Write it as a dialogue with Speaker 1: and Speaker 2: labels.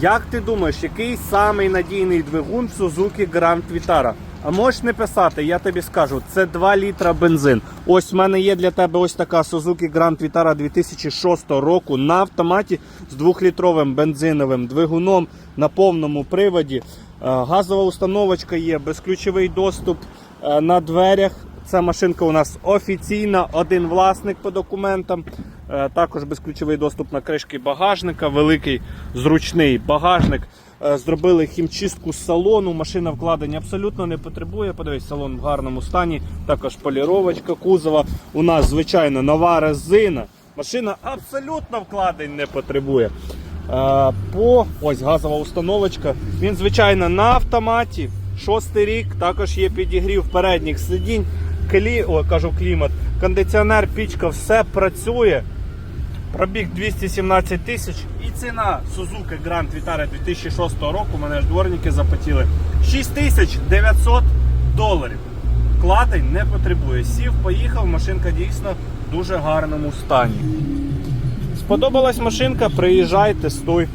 Speaker 1: Як ти думаєш, який самий надійний двигун в Suzuki Grand? А можеш не писати, я тобі скажу, це 2 літра бензин. Ось в мене є для тебе ось така Suzuki Grand Vitara 2006 року на автоматі з 2-літровим бензиновим двигуном на повному приводі. Е, Газова установочка є, безключовий доступ е, на дверях. Ця машинка у нас офіційна, один власник по документам. Е, Також безключовий доступ на кришки багажника, великий зручний багажник. Е, Зробили хімчистку з салону. Машина вкладення абсолютно не потребує. Подивись, салон в гарному стані. Також поліровочка кузова. У нас звичайно нова резина. Машина абсолютно вкладень не потребує. Е, По ось газова установочка. Він звичайно на автоматі. Шостий рік також є підігрів передніх сидінь. Клі, о, кажу клімат, кондиціонер, пічка, все працює. Пробіг 217 тисяч і ціна Suzuki Grand Vitara 2006 року, мене ж дворники запотіли. 6900 доларів. Кладень не потребує. Сів, поїхав, машинка дійсно в дуже гарному стані. Сподобалась машинка, приїжджайте, тестуй.